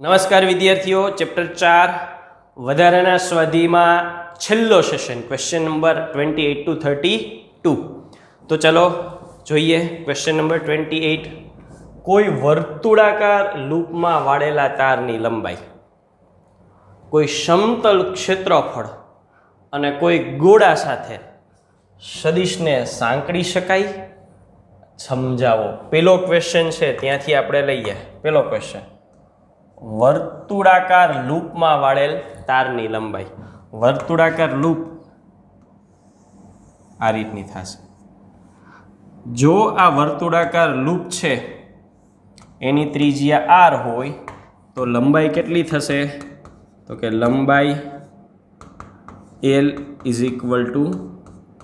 નમસ્કાર વિદ્યાર્થીઓ, ચેપ્ટર ચાર, વધારાના સ્વાધીમાં છેલ્લો session question number twenty eight to thirty two તો ચલો જોઈએ ક્વેશ્ચન નંબર ટ્વેન્ટી એટ કોઈ વર્તુળાકાર લૂપમાં વાળેલા તારની લંબાઈ? કોઈ સમતલ ક્ષેત્રફળ અને કોઈ ગોળા સાથે સદિશને સાંકળી શકાય? સમજાવો. પેલો ક્વેશ્ચન છે, ત્યાંથી આપણે લઈએ. પેલો ક્વેશ્ચન વર્તુળાકાર લૂપમાં વાળેલ તારની લંબાઈ. વર્તુળાકાર લૂપ આ રીતની થશે. જો આ વર્તુળાકાર લૂપ છે, એની ત્રિજ્યા આર હોય, તો લંબાઈ કેટલી થશે? તો કે લંબાઈ L is equal to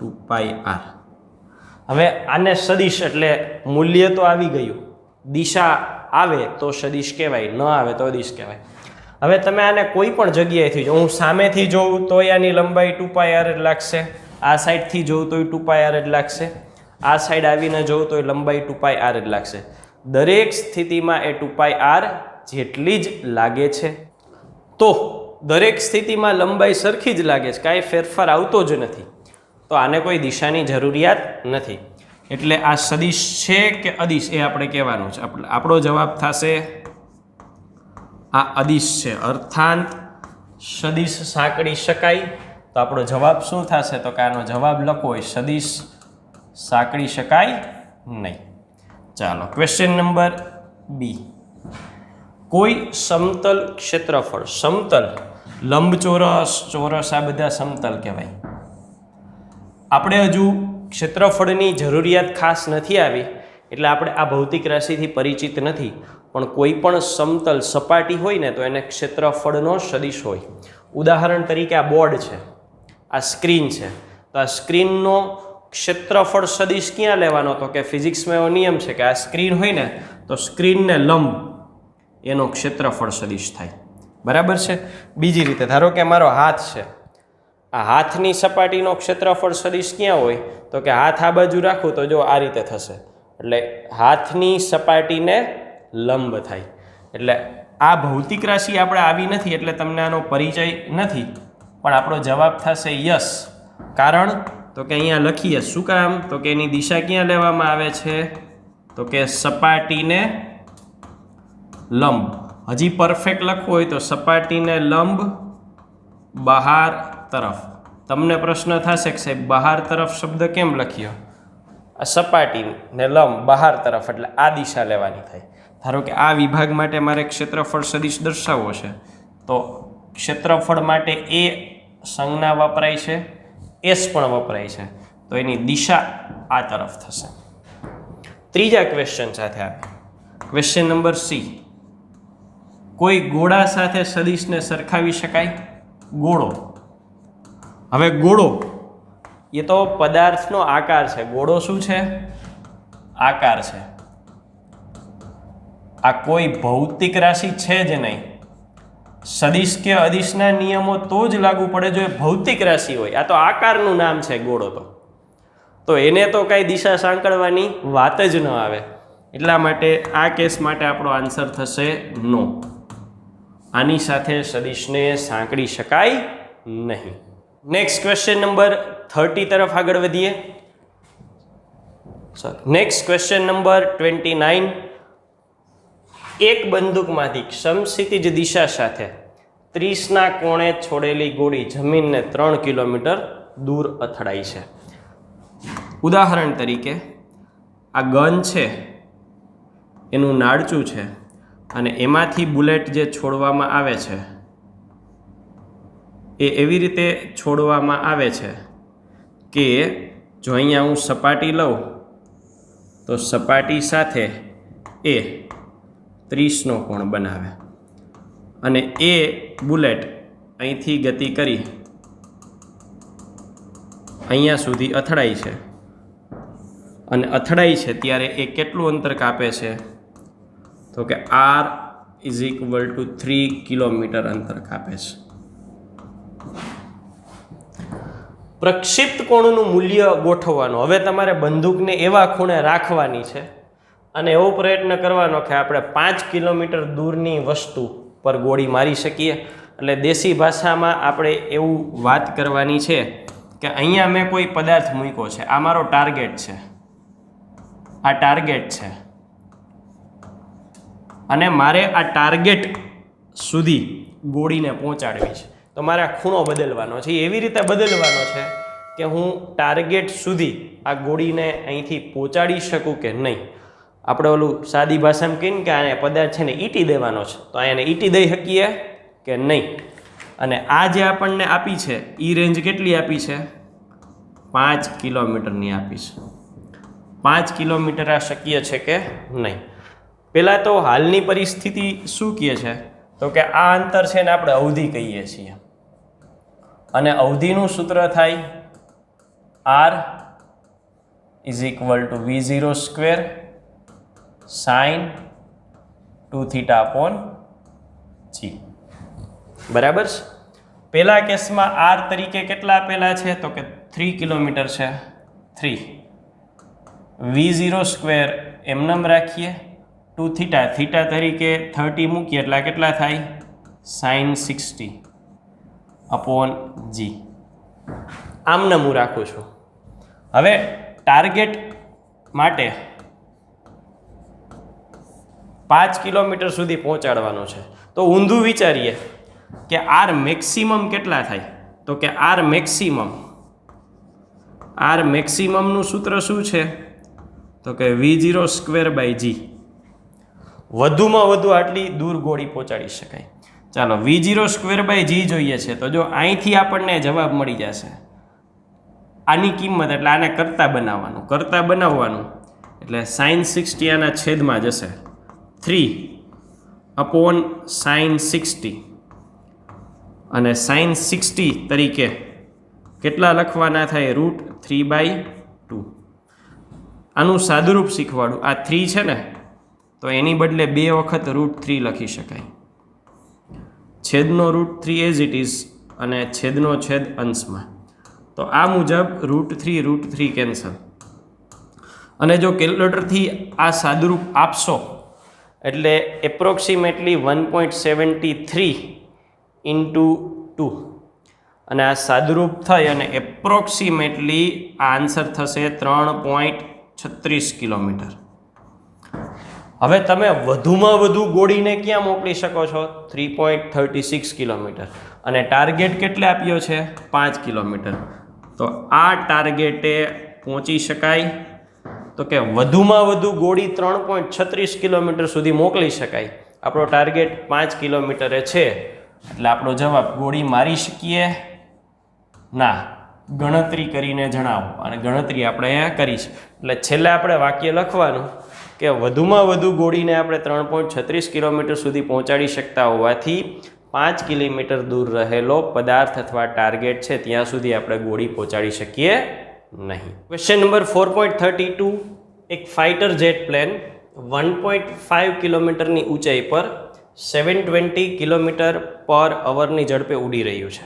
two pi R. હવે આને સદિશ એટલે મૂલ્ય તો આવી ગયું. દિશા આવે તો સદિશ કહેવાય, ન આવે તો દિશ કહેવાય. હવે તમે આને કોઈ પણ જગ્યાએથી જો, હું સામેથી જોઉં તોય આની લંબાઈ ટુ પાય આર જ લાગશે, આ સાઈડથી જોઉં તોય ટુ પાય આર જ લાગશે, આ સાઈડ આવીને જોઉં તોય લંબાઈ ટુ પાય આર જ લાગશે. દરેક સ્થિતિમાં એ ટુ પાય આર જેટલી જ લાગે છે. તો દરેક સ્થિતિમાં લંબાઈ સરખી જ લાગે છે, કાંઈ ફેરફાર આવતો જ નથી. તો આને કોઈ દિશાની જરૂરિયાત નથી. એટલે આ સદિશ છે કે અદિશ એ આપણે કહેવાનું છે. આપણો જવાબ થશે આ અદિશ છે. અર્થાંત સદિશ સાંકળી શકાય. તો આપણો જવાબ શું થશે? તો કે આનો જવાબ લખવો હોય સદિશ સાંકળી શકાય નહીં. ચાલો ક્વેશ્ચન નંબર બી કોઈ સમતલ ક્ષેત્રફળ, સમતલ લંબચોરસ, ચોરસ, આ બધા સમતલ કહેવાય. આપણે હજુ ક્ષેત્રફળની જરૂરિયાત ખાસ નથી આવી, એટલે આપણે આ ભૌતિક રાશિથી પરિચિત નથી. પણ કોઈ પણ સમતલ સપાટી હોય ને તો એને ક્ષેત્રફળનો સદિશ હોય. ઉદાહરણ તરીકે આ બોર્ડ છે, આ સ્ક્રીન છે. તો આ સ્ક્રીનનો ક્ષેત્રફળ સદિશ ક્યાં લેવાનો? તો કે ફિઝિક્સમાં એવો નિયમ છે કે આ સ્ક્રીન હોય ને તો સ્ક્રીનને લંબ એનો ક્ષેત્રફળ સદિશ થાય. બરાબર છે? બીજી રીતે, ધારો કે મારો હાથ છે. આ હાથની સપાટીનો ક્ષેત્રફળ સદિશ ક્યાં હોય? તો કે હાથ આ બાજુ રાખું તો જો આ રીતે થશે. એટલે હાથની સપાટીને લંબ થાય. એટલે આ ભૌતિક રાશિ આપણે આવી નથી એટલે તમને આનો પરિચય નથી. પણ આપણો જવાબ થશે યસ. કારણ? તો કે અહીંયા લખીએ, શું કામ? તો કે એની દિશા ક્યાં લેવામાં આવે છે? તો કે સપાટીને લંબ. હજી પરફેક્ટ લખવું હોય તો સપાટીને લંબ, બહાર તરફ. તમને પ્રશ્ન થશે કે સાહેબ, બહાર તરફ શબ્દ કેમ લખ્યો? આ સપાટીને લંબ બહાર તરફ, એટલે આ દિશા લેવાની થાય. ધારો કે આ વિભાગ માટે મારે ક્ષેત્રફળ સદિશ દર્શાવવો છે, તો ક્ષેત્રફળ માટે એ સંજ્ઞા વપરાય છે, એસ પણ વપરાય છે. તો એની દિશા આ તરફ થશે. ત્રીજા ક્વેશ્ચન સાથે આવે ક્વેશ્ચન નંબર સી કોઈ ગોળા સાથે સદિશને સરખાવી શકાય? ગોળો. હવે ગોળો. એ તો પદાર્થનો આકાર છે. ગોળો શું છે? આકાર છે. આ કોઈ ભૌતિક રાશિ છે જ નહીં. સદિશ કે અદિશના નિયમો તો જ લાગુ પડે જો એ ભૌતિક રાશિ હોય. આ તો આકારનું નામ છે ગોળો તો. તો એને તો કાંઈ દિશા સાંકળવાની વાત જ ન આવે. એટલા માટે આ કેસ માટે આપણો આન્સર થશે નો. આની સાથે સદિશને સાંકળી શકાય નહીં. નેક્સ્ટ ક્વેશ્ચન નંબર થર્ટી તરફ આગળ વધીએ. Next question number twenty nine એક બંદૂકમાંથી સમક્ષિતિજ દિશા સાથે ત્રીસના કોણે છોડેલી ગોળી જમીનને ત્રણ કિલોમીટર દૂર અથડાઈ છે. ઉદાહરણ તરીકે, આ ગન છે, એનું નાડચું છે અને એમાંથી બુલેટ જે છોડવામાં આવે છે એ એવી રીતે છોડવામાં આવે છે કે જો અહીંયા હું સપાટી લઉં, તો સપાટી સાથે એ ત્રીસનો કોણ બનાવે. અને એ બુલેટ અહીંથી ગતિ કરી અહીંયા સુધી અથડાય છે. અને અથડાય છે ત્યારે એ કેટલું અંતર કાપે છે? તો કે R is equal to three kilometre અંતર કાપે છે. પ્રક્ષિપ્ત કોણનું મૂલ્ય ગોઠવવાનું. હવે તમારે બંદૂકને એવા ખૂણે રાખવાની છે અને એવો પ્રયત્ન કરવાનો કે આપણે પાંચ કિલોમીટર દૂરની વસ્તુ પર ગોળી મારી શકીએ. એટલે દેશી ભાષામાં આપણે એવું વાત કરવાની છે કે અહીંયા મેં કોઈ પદાર્થ મૂક્યો છે. આ મારો ટાર્ગેટ છે. આ ટાર્ગેટ છે. અને મારે આ ટાર્ગેટ સુધી ગોળીને પહોંચાડવી છે. તો મારે આ ખૂણો બદલવાનો છે. એવી રીતે બદલવાનો છે કે હું ટાર્ગેટ સુધી આ ગોળીને અહીંથી પહોંચાડી શકું કે નહીં. આપણે ઓલું સાદી ભાષામાં કહીને કે આને પદાર્થ છે ને ઈટી દેવાનો છે. તો એને ઈટી દઈ શકીએ કે નહીં? અને આ જે આપણને આપી છે એ રેન્જ કેટલી આપી છે? પાંચ કિલોમીટરની આપી છે. પાંચ કિલોમીટર આ શક્ય છે કે નહીં? પહેલાં તો હાલની પરિસ્થિતિ શું કહે છે? તો કે આ અંતર છે ને આપણે અવધિ કહીએ છીએ. અને અવધિનું સૂત્ર થાય R is equal to V zero square sine two theta upon G. બરાબર છે? પહેલા કેસમાં આર તરીકે કેટલા આપેલા છે? તો કે થ્રી કિલોમીટર છે. થ્રી. વી ઝીરો સ્ક્વેર એમનેમ રાખીએ. Two theta. થીટા તરીકે થર્ટી મૂકીએ એટલે કેટલા થાય? Sine sixty. Upon G. આમ હું રાખું છું. હવે ટાર્ગેટ માટે પાંચ કિલોમીટર સુધી પહોંચાડવાનું છે. તો ઊંધું વિચારીએ કે આર મેક્સિમમ કેટલા થાય? તો કે આર મેક્સિમમ. આર મેક્સિમમનું સૂત્ર શું છે? તો કે V zero square by G. વધુમાં વધુ આટલી દૂર ગોળી પહોંચાડી શકાય. ચાલો V zero square by G જોઈએ છે. તો જો અહીંથી આપણને જવાબ મળી જશે. આની કિંમત, એટલે આને કરતા બનાવવાનું કરતા બનાવવાનું. એટલે સાઇન સિક્સટી આના છેદમાં જશે. થ્રી અપોન સાઇન સિક્સટી અને સાઇન સિક્સટી તરીકે કેટલા લખવાના થાય? રૂટ થ્રી બાય ટુ આનું સાદુરૂપ શીખવાડું. આ થ્રી છે ને? તો એની બદલે બે વખત રૂટ થ્રી લખી શકાય. છેદનો root three as it is અને છેદનો છેદ અંશમાં. તો આ મુજબ root three root three cancel અને જો કેલ્ક્યુલેટરથી આ સાદુરૂપ આપશો, એટલે approximately one point seventy three into two અને આ સાદુરૂપ થઈ અને એપ્રોક્સિમેટલી આ આન્સર થશે ત્રણ પોઈન્ટ છત્રીસ કિલોમીટર. હવે તમે વધુમાં વધુ ગોળીને ક્યાં મોકલી શકો છો? Three point thirty six kilometre. અને ટાર્ગેટ કેટલે આપ્યો છે? પાંચ કિલોમીટર. તો આ ટાર્ગેટે પહોંચી શકાય. તો કે વધુમાં વધુ ગોળી ત્રણ પોઈન્ટ છત્રીસ કિલોમીટર સુધી મોકલી શકાય. આપણો ટાર્ગેટ પાંચ કિલોમીટરે છે. એટલે આપણો જવાબ, ગોળી મારી શકીએ? ના. ગણતરી કરીને જણાવો. અને ગણતરી આપણે અહીંયા કરીશ. એટલે છેલ્લે આપણે વાક્ય લખવાનું. કે વધુમાં વધુ ગોળીને આપણે ત્રણ પોઈન્ટ છત્રીસ કિલોમીટર સુધી પહોંચાડી શકતા હોવાથી પાંચ કિલોમીટર દૂર રહેલો પદાર્થ અથવા ટાર્ગેટ છે, ત્યાં સુધી આપણે ગોળી પહોંચાડી શકીએ નહીં. Question number four point thirty two એક fighter jet plane one point five કિલોમીટરની ઊંચાઈ પર સેવન ટ્વેન્ટી કિલોમીટર પર અવરની ઝડપે ઉડી રહ્યું છે.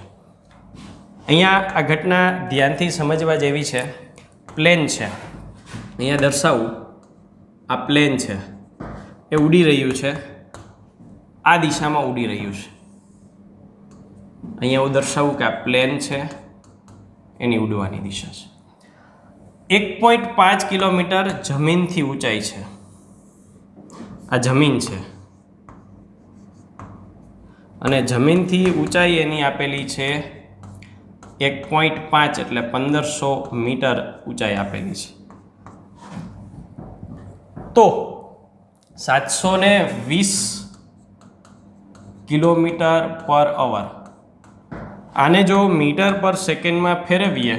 અહીંયા આ ઘટના ધ્યાનથી સમજવા જેવી છે. પ્લેન છે. અહીંયા દર્શાવું. આ પ્લેન છે. એ ઉડી રહ્યું છે. આ દિશામાં ઉડી રહ્યું છે. અહીંયા હું દર્શાવું કે આ પ્લેન છે. એની ઉડવાની દિશા છે. એક પોઈન્ટ પાંચ કિલોમીટર જમીનથી ઊંચાઈ છે. આ જમીન છે. અને જમીનથી ઊંચાઈ એની આપેલી છે. એક પોઈન્ટ પાંચ એટલે પંદરસો મીટર ઊંચાઈ આપેલી છે. તો સાતસો ને વીસ કિલોમીટર પર અવર. આને જો મીટર પર સેકન્ડમાં ફેરવીએ,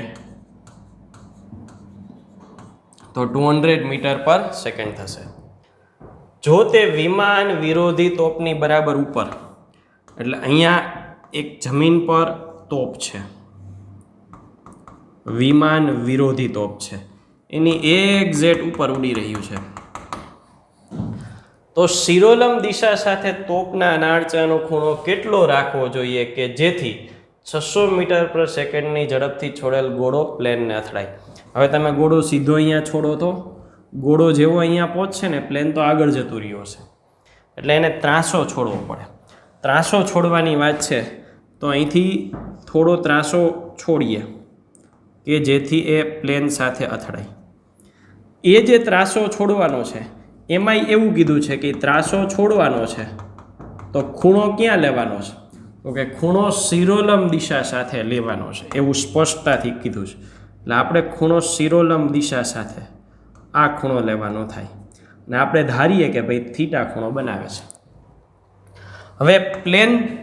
તો two hundred metre per second થશે. જો તે વિમાન વિરોધી તોપની બરાબર ઉપર, એટલે અહીંયા એક જમીન પર તોપ છે. વિમાન વિરોધી તોપ છે. એની એક્ઝેટ ઉપર ઉડી રહ્યું છે. તો શિરોલમ દિશા સાથે તોપના અનાળચાનો ખૂણો કેટલો રાખવો જોઈએ કે જેથી છસો મીટર પર સેકન્ડની ઝડપથી છોડેલ ગોળો પ્લેનને અથડાય? હવે તમે ગોળો સીધો અહીંયા છોડો તો? ગોળો જેવો અહીંયા પહોંચશે ને પ્લેન તો આગળ જતું રહ્યો છે એટલે એને ત્રાસો છોડવો પડે. ત્રાસો છોડવાની વાત છે, તો અહીંથી થોડો ત્રાસો છોડીએ કે જેથી એ પ્લેન સાથે અથડાય. એ જે ત્રાસો છોડવાનો છે એમાંય એવું કીધું છે કે ત્રાસો છોડવાનો છે. તો ખૂણો ક્યાં લેવાનો છે? તો કે ખૂણો શિરોલમ દિશા સાથે લેવાનો છે. એવું સ્પષ્ટતાથી કીધું છે. એટલે આપણે ખૂણો શિરોલમ દિશા સાથે આ ખૂણો લેવાનો થાય. અને આપણે ધારીએ કે ભાઈ થીટા ખૂણો બનાવે છે. હવે પ્લેન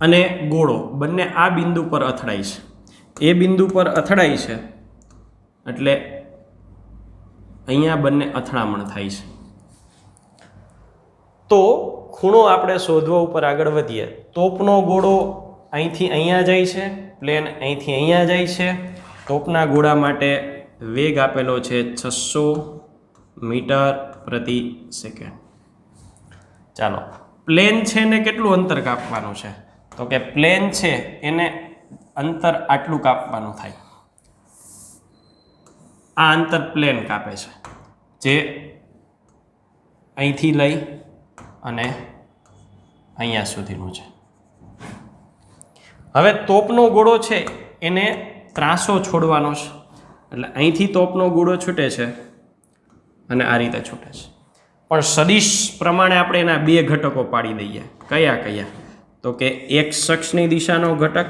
અને ગોળો બંને આ બિંદુ પર અથડાય છે. એ બિંદુ પર અથડાય છે એટલે અહીંયા બંને અથડામણ થાય છે. તો ખૂણો આપણે શોધવા ઉપર આગળ વધીએ. તોપનો ગોળો અહીંથી અહીંયા જાય છે, પ્લેન અહીંથી અહીંયા જાય છે. તોપના ગોળા માટે વેગ આપેલો છે છસો મીટર પ્રતિ સેકન્ડ. ચાલો, પ્લેન છે ને કેટલું અંતર કાપવાનું છે? તો કે પ્લેન છે એને અંતર આટલું કાપવાનું થાય. આ અંતર પ્લેન કાપે છે. જે અહીંથી લઈ અને અહીંયા સુધીનું છે. હવે તોપનો ગોળો છે, એને ત્રાસો છોડવાનો છે. એટલે અહીંથી તોપનો ગોળો છૂટે છે અને આ રીતે છૂટે છે. પણ સદીશ પ્રમાણે આપણે એના બે ઘટકો પાડી દઈએ. કયા કયા? તો કે એક્સ અક્ષની દિશાનો ઘટક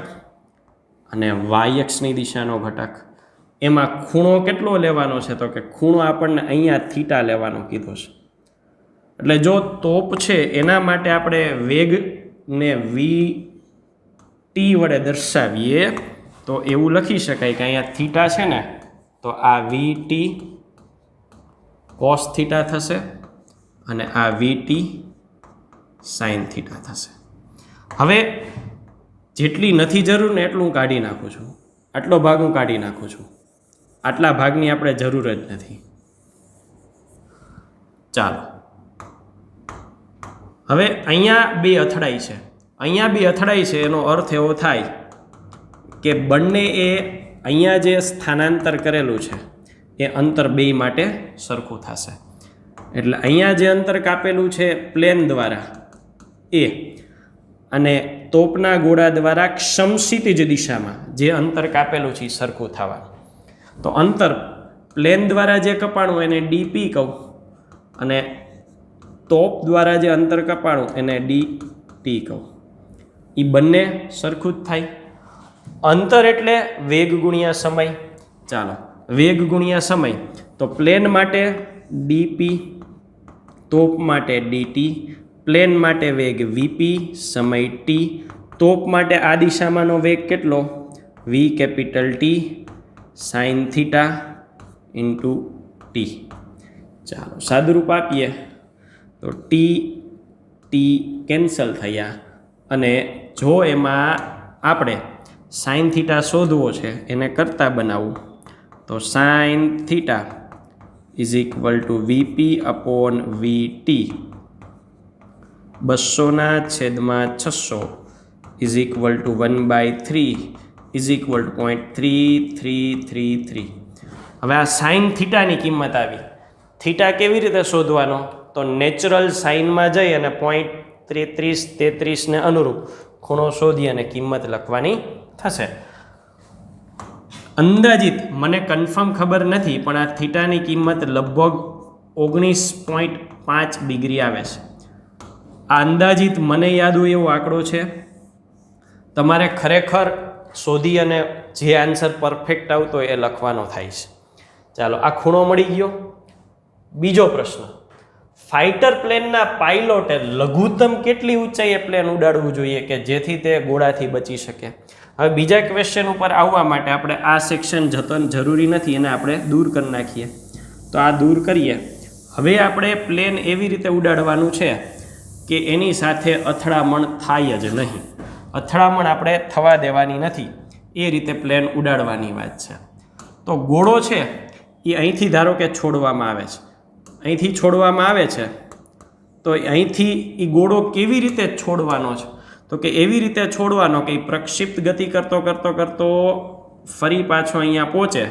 અને વાય અક્ષની દિશાનો ઘટક. એમાં ખૂણો કેટલો લેવાનો છે? તો કે ખૂણો આપણને અહીંયા થીટા લેવાનો કીધો છે. એટલે જો તોપ છે, એના માટે આપણે વેગને વી ટી વડે દર્શાવીએ, તો એવું લખી શકાય કે અહીંયા થીટા છે ને, તો આ વી ટી કોસ થીટા થશે અને આ વી ટી સાઇન થીટા થશે. હવે જેટલી નથી જરૂર ને એટલું કાઢી નાખું છું. આટલો ભાગ હું કાઢી નાખું છું. આટલા ભાગની આપણે જરૂર જ નથી. ચાલો. હવે અહીંયા બે અથડાઈ છે. અહીંયા બે અથડાઈ છે, એનો અર્થ એવો થાય કે બંને એ અહીંયા જે સ્થાનાંતર કરેલું છે, એ અંતર બે માટે સરખું થશે. એટલે અહીંયા જે અંતર કાપેલું છે, પ્લેન દ્વારા, એ અને તોપના ગોળા દ્વારા ક્ષમશીતિજ દિશામાં જે અંતર કાપેલું છે, એ સરખું થવાનું. તો અંતર પ્લેન દ્વારા જે કપાણું એને ડીપી કહું અને તોપ દ્વારા જે અંતર કપાણું એને ડી ટી કહું. એ બંને સરખું જ થાય. અંતર એટલે વેગ ગુણ્યા સમય. ચાલો, વેગ ગુણ્યા સમય. તો પ્લેન માટે ડીપી તોપ માટે ડીટી, પ્લેન માટે વેગ વીપી, સમય ટી તોપ માટે આ દિશામાંનો વેગ કેટલો? V capital T sine theta into T. ચાલો, સાદુરૂપ આપીએ. તો ટી ટી કેન્સલ થયા અને જો એમાં આપણે સાઇન થીટા શોધવો છે, એને કરતા બનાવવું તો sine theta is equal to VP upon V T બસોના છેદમાં છસો is equal to one by three. Is equal to point three three three three હવે આ સાઇન થીટાની કિંમત આવી. થીટા કેવી રીતે શોધવાનો? તો નેચરલ સાઇનમાં જઈ અને પોઈન્ટ તેત્રીસ તેત્રીસને અનુરૂપ ખૂણો શોધી અને કિંમત લખવાની થશે. અંદાજિત, મને કન્ફર્મ ખબર નથી, પણ આ થીટાની કિંમત લગભગ ઓગણીસ પોઈન્ટ પાંચ ડિગ્રી આવે છે. આ અંદાજિત મને યાદ હોય એવો આંકડો છે. તમારે ખરેખર શોધી અને જે આન્સર પરફેક્ટ આવતો એ લખવાનો થાય છે. ચાલો, આ ખૂણો મળી ગયો. બીજો પ્રશ્ન. ફાઇટર પ્લેનના પાઇલોટે લઘુત્તમ કેટલી ઊંચાઈએ પ્લેન ઉડાડવું જોઈએ કે જેથી તે ગોળાથી બચી શકે? હવે બીજા ક્વેશ્ચન ઉપર આવવા માટે આપણે આ સેક્શન જતન જરૂરી નથી, એને આપણે દૂર કરી નાખીએ. તો આ દૂર કરીએ. હવે આપણે પ્લેન એવી રીતે ઉડાડવાનું છે કે એની સાથે અથડામણ થાય જ નહીં. અથડામણ આપણે થવા દેવાની નથી. એ રીતે પ્લેન ઉડાડવાની વાત છે. તો ગોળો છે, એ અહીંથી ધારો કે છોડવામાં આવે છે. અહીંથી છોડવામાં આવે છે, તો અહીંથી એ ગોળો કેવી રીતે છોડવાનો છે? તો કે એવી રીતે છોડવાનો કે પ્રક્ષિપ્ત ગતિ કરતો કરતો કરતો ફરી પાછો અહીંયા પહોંચે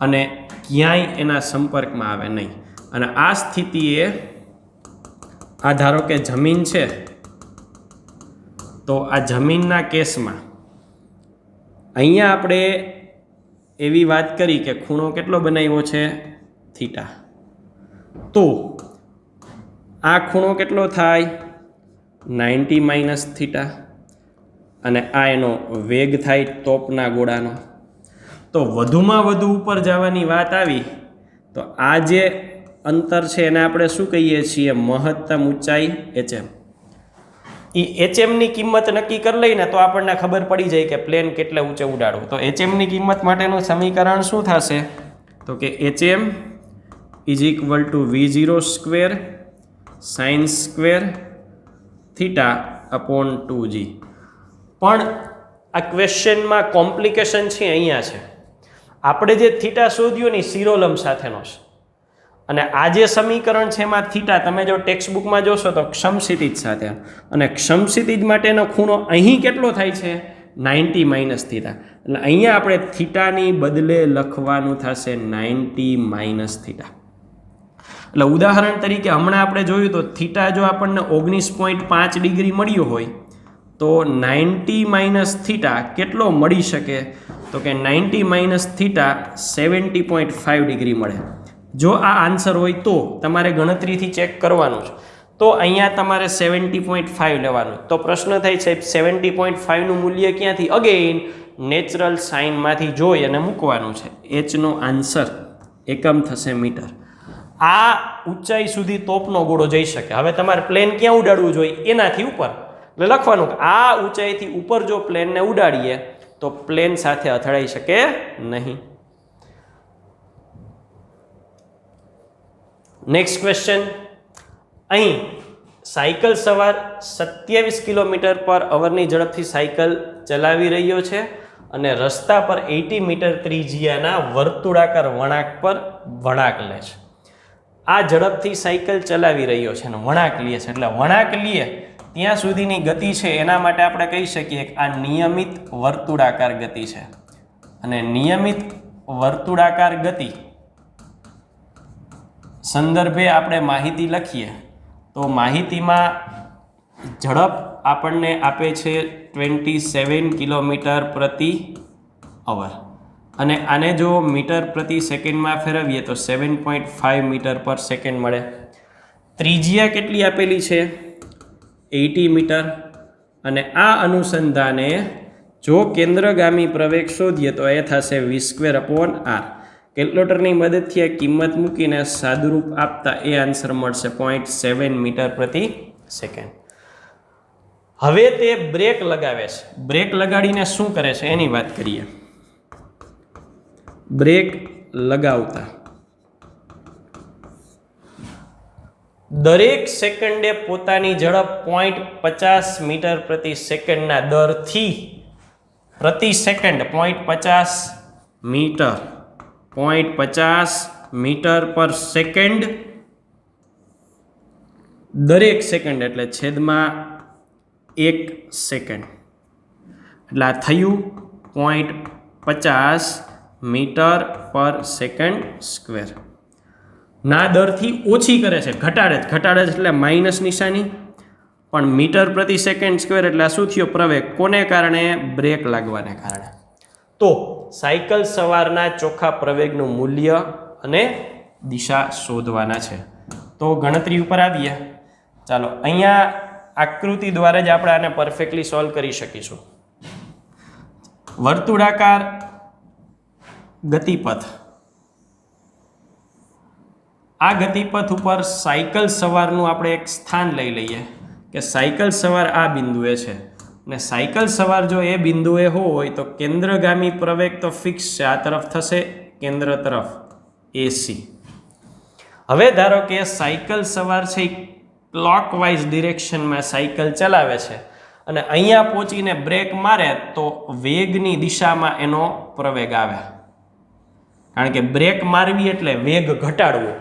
અને ક્યાંય એના સંપર્કમાં આવે નહીં. અને આ સ્થિતિએ, આ ધારો કે જમીન છે તો આ જમીનના કેસમાં અહીંયા આપણે એવી વાત કરી કે ખૂણો કેટલો બનાવ્યો છે? થીટા. તો આ ખૂણો કેટલો થાય? Ninety minus theta. અને આ એનો વેગ થાય તોપના ગોળાનો. તો વધુમાં વધુ ઉપર જવાની વાત આવી, તો આ જે અંતર છે એને આપણે શું કહીએ છીએ? મહત્તમ ઊંચાઈ એચએમ એ એચએમની કિંમત નક્કી કરી લઈને તો આપણને ખબર પડી જાય કે પ્લેન કેટલે ઊંચે ઉડાડવું. તો એચએમની કિંમત માટેનું સમીકરણ શું થશે? તો કે HM is equal to V zero square sine square theta upon two G પણ આ ક્વેશ્ચનમાં કોમ્પ્લિકેશન છે અહીંયા છે. આપણે જે થીટા શોધ્યો ને સિરોલમ સાથેનો છે. અને આ જે સમીકરણ છે એમાં થીટા તમે જો ટેક્સ્ટ બુકમાં જોશો તો ક્ષમસિતિજ સાથે. અને ક્ષમસિતિજ માટેનો ખૂણો અહીં કેટલો થાય છે? નાઇન્ટી માઇનસ થીટા એટલે અહીંયા આપણે થીટાની બદલે લખવાનું થશે નાઇન્ટી માઇનસ થીટા એટલે ઉદાહરણ તરીકે હમણાં આપણે જોયું તો થીટા જો આપણને ઓગણીસ પોઈન્ટ પાંચ ડિગ્રી મળ્યું હોય, તો નાઇન્ટી માઇનસ થીટા કેટલો મળી શકે? તો કે ninety minus theta seventy point five degree મળે. જો આ આન્સર હોય તો તમારે ગણતરીથી ચેક કરવાનું છે. તો અહીંયા તમારે સેવન્ટી પોઈન્ટ ફાઇવ લેવાનું. તો પ્રશ્ન થાય છે સેવન્ટી પોઈન્ટ ફાઇવનું મૂલ્ય ક્યાંથી? અગેઇન નેચરલ સાઇનમાંથી જોઈ અને મૂકવાનું છે. એચનો આન્સર એકમ થશે મીટર. આ ઊંચાઈ સુધી તોપનો ગોળો જઈ શકે. હવે તમારે પ્લેન ક્યાં ઉડાડવું જોઈએ? એનાથી ઉપર. એટલે લખવાનું કે આ ઊંચાઈથી ઉપર જો પ્લેનને ઉડાડીએ, તો પ્લેન સાથે અથડાઈ શકે નહીં. નેક્સ્ટ ક્વેશ્ચન અહીં સાયકલ સવાર સત્યાવીસ કિલોમીટર પર અવરની ઝડપથી સાયકલ ચલાવી રહ્યો છે અને રસ્તા પર એટી મીટર ત્રિજ્યાના વર્તુળાકાર વળાંક પર વળાંક લે છે. આ ઝડપથી સાયકલ ચલાવી રહ્યો છે અને વળાંક લે છે. એટલે વળાંક લે, ત્યાં સુધીની ગતિ છે, એના માટે આપણે કહી શકીએ કે આ નિયમિત વર્તુળાકાર ગતિ છે. અને નિયમિત વર્તુળાકાર ગતિ સંદર્ભે આપણે માહિતી લખીએ. તો માહિતીમાં ઝડપ આપણને આપે છે ટ્વેન્ટી સેવન કિલોમીટર પ્રતિ અવર અને આને જો મીટર પ્રતિ સેકન્ડમાં ફેરવીએ તો seven point five metre per second મળે. ત્રિજ્યા કેટલી આપેલી છે? Eighty metre. અને આ અનુસંધાને જો કેન્દ્રગામી પ્રવેગ શોધીએ તો એ થશે વી સ્ક્વેર અપોન આર કેલ્ક્યુલેટરની મદદથી આ કિંમત મૂકીને સાદુરૂપ આપતા એ આન્સર મળશે પોઈન્ટ સેવન મીટર પ્રતિ સેકન્ડ હવે તે બ્રેક લગાવે છે. બ્રેક લગાડીને શું કરે છે? એની વાત કરીએ. બ્રેક લગાવતા. દરેક સેકન્ડે પોતાની ઝડપ પોઈન્ટ પચાસ મીટર પ્રતિ સેકન્ડના દરથી પ્રતિ સેકન્ડ પોઈન્ટ પચાસ મીટર. પોઈન્ટ પચાસ મીટર પર સેકન્ડ. દરેક સેકન્ડ એટલે છેદમાં એક સેકન્ડ. એટલે આ થયું પોઈન્ટ પચાસ મીટર પર સેકન્ડ સ્ક્વેર. ના, દરથી ઓછી કરે છે, ઘટાડે ઘટાડે એટલે માઇનસ નિશાની. પણ મીટર પ્રતિ સેકન્ડ સ્ક્વેર એટલે આ શું થયો? પ્રવેગ. કોને કારણે? બ્રેક લાગવાને કારણે. તો સાયકલ સવારના ચોખ્ખા પ્રવેગનું મૂલ્ય અને દિશા શોધવાના છે. તો ગણતરી ઉપર આવીએ. ચાલો, અહીંયા આકૃતિ દ્વારા જ આપણે આને પરફેક્ટલી સોલ્વ કરી શકીશું. વર્તુળાકાર ગતિપથ. આ ગતિપથ ઉપર સાયકલ સવારનું આપણે એક સ્થાન લઈ લઈએ કે સાયકલ સવાર આ બિંદુએ છે. ને સાયકલ સવાર જો એ બિંદુએ હોય તો કેન્દ્રગામી પ્રવેગ તો ફિક્સ છે. આ તરફ થશે કેન્દ્ર તરફ એસી હવે ધારો કે સાયકલ સવાર છે ક્લોકવાઇઝ ડિરેક્શનમાં સાયકલ ચલાવે છે અને અહીંયા પહોંચીને બ્રેક મારે તો વેગની દિશામાં એનો પ્રવેગ આવે. કારણ કે બ્રેક મારવી એટલે વેગ ઘટાડવો.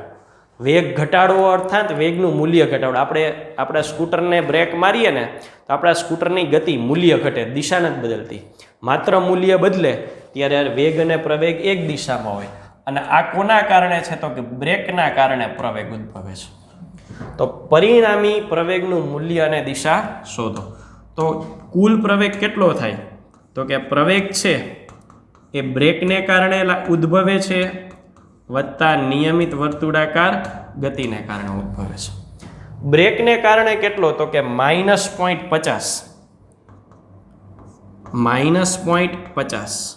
વેગ ઘટાડવો અર્થાત વેગનું મૂલ્ય ઘટાડવું આપણે આપણા સ્કૂટરને બ્રેક મારીએ ને તો આપણા સ્કૂટરની ગતિ મૂલ્ય ઘટે, દિશા નથી બદલતી. માત્ર મૂલ્ય બદલે ત્યારે વેગ અને પ્રવેગ એક દિશામાં હોય. અને આ કોના કારણે છે તો કે બ્રેકના કારણે પ્રવેગ ઉદ્ભવે છે. તો પરિણામી પ્રવેગનું મૂલ્ય અને દિશા શોધો. તો કુલ પ્રવેગ કેટલો થાય? તો કે પ્રવેગ છે એ બ્રેકને કારણે ઉદ્ભવે છે વત્તા નિયમિત વર્તુળાકાર ગતિને કારણે ઉદ્ભવે છે. બ્રેકને કારણે કેટલો? તો કે માઇનસ પોઈન્ટ પચાસ. માઇનસ પોઈન્ટ પચાસ.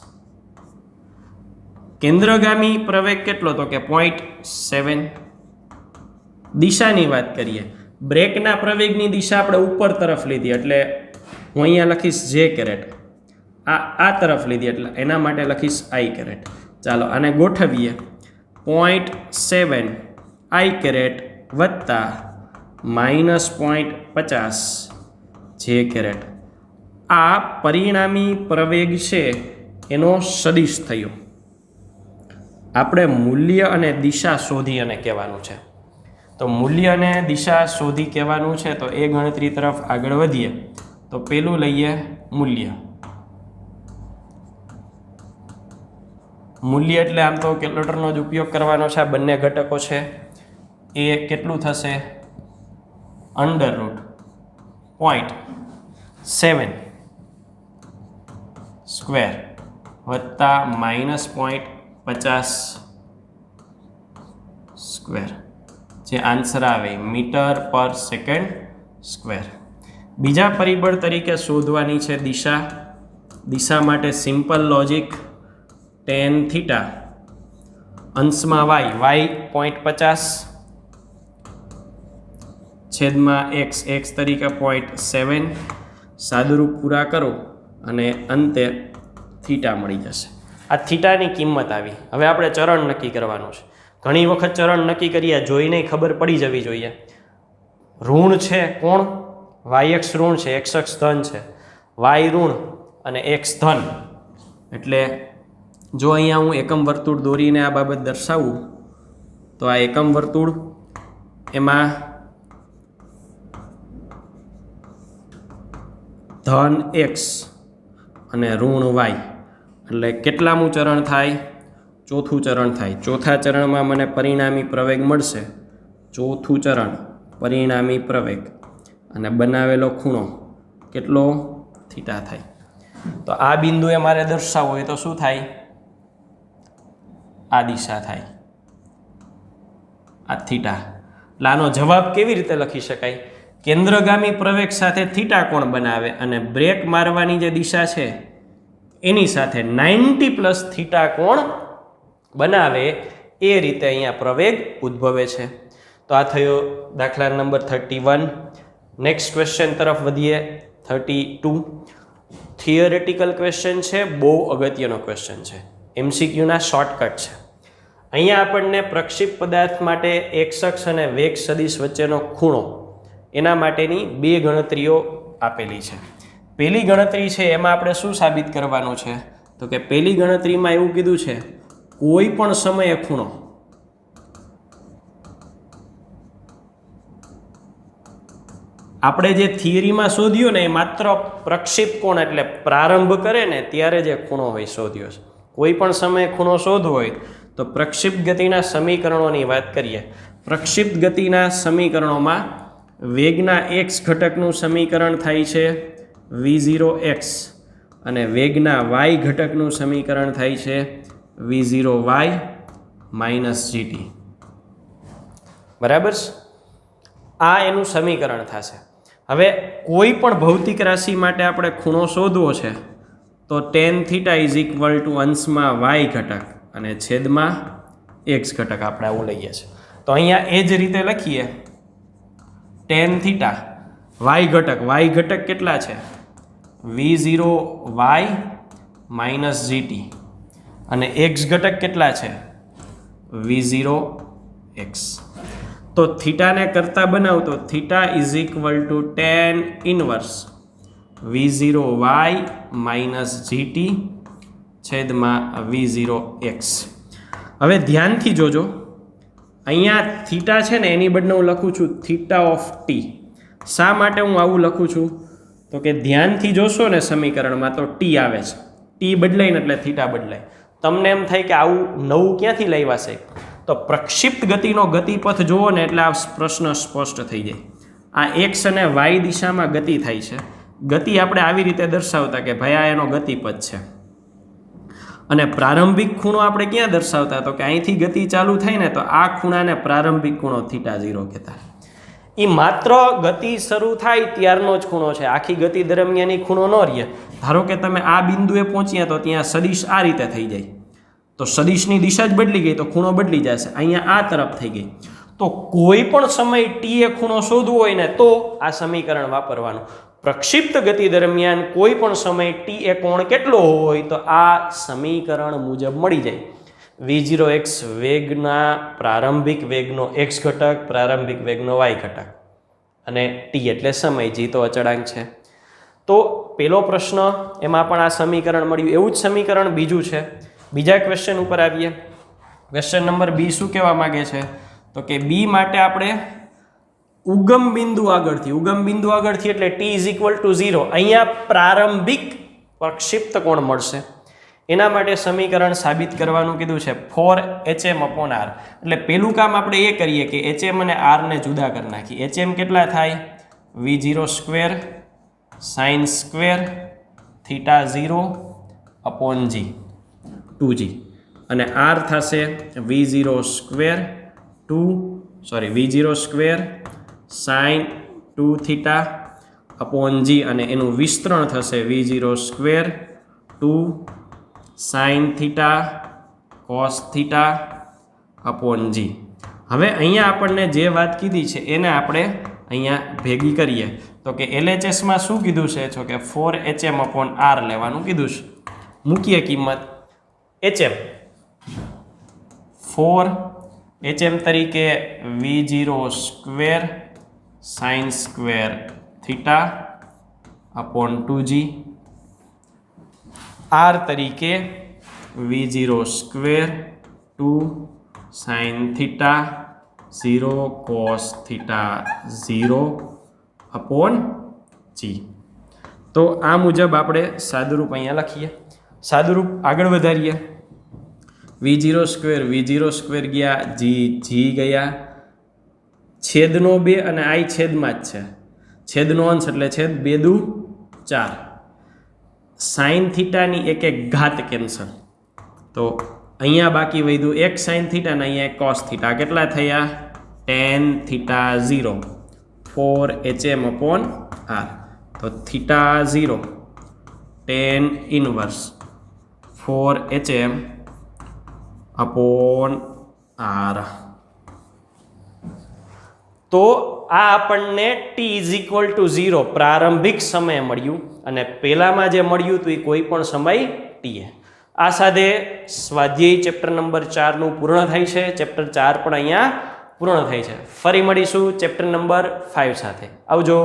કેન્દ્રગામી પ્રવેગ કેટલો? તો કે પોઈન્ટ સેવન. દિશાની વાત કરીએ. બ્રેકના પ્રવેગની દિશા આપણે ઉપર તરફ લીધી, એટલે હું અહીંયા લખીશ જે કેરેટ. આ આ તરફ લીધી, એટલે એના માટે લખીશ આઈ કેરેટ. ચાલો, આને ગોઠવીએ. પોઈન્ટ સેવન આઈ કેરેટ વત્તા માઇનસ પોઈન્ટ પચાસ જે કેરેટ આ પરિણામી પ્રવેગ છે એનો સદિશ થયો. આપણે મૂલ્ય અને દિશા શોધી અને કહેવાનું છે. તો મૂલ્ય અને દિશા શોધી કહેવાનું છે તો એ ગણતરી તરફ આગળ વધીએ. તો પેલું લઈએ મૂલ્ય. મૂલ્ય એટલે આમ તો કેલ્ક્યુલેટરનો જ ઉપયોગ કરવાનો છે. આ બંને ઘટકો છે. એ કેટલું થશે? Under root point seven square વત્તા માઇનસ પોઈન્ટ પચાસ સ્ક્વેર જે આન્સર આવે મીટર પર સેકન્ડ સ્ક્વેર બીજા પરિબળ તરીકે શોધવાની છે દિશા. દિશા માટે સિમ્પલ લોજિક ટેન થીટા અંશમાં વાય વાય પોઈન્ટ પચાસ. છેદમાં એક્સ એક્સ તરીકે પોઈન્ટ સેવન સાદુરૂપ પૂરા કરો અને અંતે થીટા મળી જશે. આ થીટાની કિંમત આવી. હવે આપણે ચરણ નક્કી કરવાનું છે. ઘણી વખત ચરણ નક્કી કરીએ જોઈને ખબર પડી જવી જોઈએ. ઋણ છે કોણ? વાય એક્સ ઋણ છે એક્સ અક્ષ ધન છે. વાય ઋણ અને એક્સ ધન. એટલે જો અહીંયા હું એકમ વર્તુળ દોરીને આ બાબત દર્શાવું, તો આ એકમ વર્તુળ એમાં ધન એક્સ અને ઋણ વાય એટલે કેટલામું ચરણ થાય? ચોથું ચરણ થાય. ચોથા ચરણમાં મને પરિણામી પ્રવેગ મળશે. ચોથું ચરણ, પરિણામી પ્રવેગ. અને બનાવેલો ખૂણો કેટલો? થીટા થાય. તો આ બિંદુએ મારે દર્શાવવું હોય તો શું થાય? આ દિશા થાય. આ થીટા. એટલે જવાબ કેવી રીતે લખી શકાય? કેન્દ્રગામી પ્રવેગ સાથે થીટા કોણ બનાવે અને બ્રેક મારવાની જે દિશા છે, એની સાથે નાઇન્ટી પ્લસ થીટા કોણ બનાવે, એ રીતે અહીંયા પ્રવેગ ઉદ્ભવે છે. તો આ થયો દાખલા number thirty one. Next question તરફ વધીએ. Thirty two. થિયરેટિકલ ક્વેશ્ચન છે, બહુ અગત્યનો ક્વેશ્ચન છે. એમસીક્યુના શોર્ટકટ છે. અહીંયા આપણને પ્રક્ષિપ્ત પદાર્થ માટે એક્સ અક્ષ અને વેગ સદિશ વચ્ચેનો ખૂણો એના માટેની બે ગણતરીઓ આપેલી છે. પહેલી ગણતરી છે એમાં આપણે શું સાબિત કરવાનું છે? તો કે પહેલી ગણતરીમાં એવું કીધું છે, કોઈ પણ સમયે ખૂણો આપણે જે થિયરીમાં શોધ્યું ને એ માત્ર પ્રક્ષિપ કોણ એટલે પ્રારંભ કરે ને ત્યારે જે ખૂણો હોય શોધ્યો છે. કોઈ પણ સમયે ખૂણો શોધવો હોય તો પ્રક્ષિપ્ત ગતિના સમીકરણોની વાત કરીએ. પ્રક્ષિપ્ત ગતિના સમીકરણોમાં વેગના એક્સ ઘટકનું સમીકરણ થાય છે વી ઝીરો એક્સ અને વેગના વાય ઘટકનું સમીકરણ થાય છે V zero Y minus GT બરાબર આ એનું સમીકરણ થશે. હવે કોઈ પણ ભૌતિક રાશિ માટે આપણે ખૂણો શોધવો છે તો tan theta is equal to અંશમાં વાય ઘટક અને છેદમાં એક્સ ઘટક આપણે આવું લઈએ છીએ. તો અહીંયા એ જ રીતે લખીએ. ટેન થીટા વાય ઘટક. વાય ઘટક કેટલા છે? V zero Y minus GT અને એક્સ ઘટક કેટલા છે? વી ઝીરો એક્સ તો થીટાને કરતા બનાવતો theta is equal to tan inverse V zero Y minus GT છેદમાં વી ઝીરો એક્સ હવે ધ્યાનથી જોજો. અહીંયા થીટા છે ને, એની બદલે હું લખું છું થીટા ઓફ ટી શા માટે હું આવું લખું છું? તો કે ધ્યાનથી જોશો ને સમીકરણમાં તો ટી આવે છે. ટી બદલાય ને એટલે થીટા બદલાય. તમને એમ થાય કે આવું નવું ક્યાંથી લાવ્યા છે? તો પ્રક્ષિપ્ત ગતિનો ગતિપથ જુઓ ને એટલે આ પ્રશ્ન સ્પષ્ટ થઈ જાય. આ એક્સ અને વાય દિશામાં ગતિ થાય છે. ગતિ આપણે આવી રીતે દર્શાવતા કે ભાઈ આ એનો ગતિપથ છે. અને પ્રારંભિક ખૂણો આપણે ક્યાં દર્શાવતા? તો કે અહીંથી ગતિ ચાલુ થાય ને તો આ ખૂણાને પ્રારંભિક ખૂણો થીટા ઝીરો કહેતા. એ માત્ર ગતિ શરૂ થાય ત્યારનો જ ખૂણો છે. આખી ગતિ દરમિયાન એ ખૂણો ન રહે. ધારો કે તમે આ બિંદુએ પહોંચ્યા તો ત્યાં સદિશ આ રીતે થઈ જાય. તો સદિશની દિશા જ બદલી ગઈ તો ખૂણો બદલી જશે. અહીંયા આ તરફ થઈ ગઈ. તો કોઈ પણ સમય ટી એ ખૂણો શોધવો હોય ને તો આ સમીકરણ વાપરવાનું. પ્રક્ષિપ્ત ગતિ દરમિયાન કોઈ પણ સમય ટી એ કોણ કેટલો હોય તો આ સમીકરણ મુજબ મળી જાય. વી જીરો એક્સ વેગના પ્રારંભિક વેગનો એક્સ ઘટક, પ્રારંભિક વેગનો વાય ઘટક. અને ટી એટલે સમય જી તો અચળાંક છે. તો પેલો પ્રશ્ન, એમાં પણ આ સમીકરણ મળ્યું. એવું જ સમીકરણ બીજું છે. બીજા ક્વેશ્ચન ઉપર આવીએ. ક્વેશ્ચન નંબર બી શું કહેવા માગે છે? તો કે બી માટે આપણે ઉગમ બિંદુ આગળથી, ઉગમ બિંદુ આગળથી એટલે T is equal to zero અહીંયા પ્રારંભિક પ્રક્ષિપ્ત કોણ મળશે? એના માટે સમીકરણ સાબિત કરવાનું કીધું છે four H M upon R એટલે પેલું કામ આપણે એ કરીએ કે એચ એમ અને આરને જુદા કરી નાખીએ. એચ એમ કેટલા થાય? V zero square sine square theta zero upon G two G અને આર થશે V zero square two sorry V zero square sine two theta upon G અને એનું વિસ્તરણ થશે V zero square two sine theta cos theta upon G. હવે અહીંયા આપણને જે વાત કીધી છે એને આપણે અહીંયા ભેગી કરીએ. તો કે એલએચએસમાં શું કીધું છે? છો કે ફોર એચએમ અપોન આર લેવાનું કીધું છે. મૂકીએ કિંમત. એચએમ. ફોર એચએમ તરીકે V zero square sine square theta upon two G R તરીકે V zero square two sine theta zero cos theta zero upon G તો આ મુજબ આપણે સાદુરૂપ અહીંયા લખીએ. સાદુરૂપ આગળ વધારીએ. V zero square V zero square ગયા જી જી ગયા. છેદનો બે અને આઈ છેદમાં જ છે. છેદનો અંશ એટલે છેદ બે દુ ચાર. સાઇન થીટાની એક એક ઘાત કેન્સલ. તો અહીંયા બાકી વધ્યું એક સાઇન થીટા અને અહીંયા એક કોસ થીટા. કેટલા થયા? Tan theta zero. Four H M upon R. તો theta zero. Tan inverse. Four H M upon R. તો આ આપણને T is equal to zero પ્રારંભિક સમયે મળ્યું અને પહેલામાં જે મળ્યું હતું એ કોઈ પણ સમય ટીએ આ સાથે સ્વાધ્યાય ચેપ્ટર નંબર ચારનું પૂર્ણ થાય છે. ચેપ્ટર ચાર પણ અહીંયા પૂર્ણ થાય છે. ફરી મળીશું ચેપ્ટર નંબર ફાઇવ સાથે. આવજો.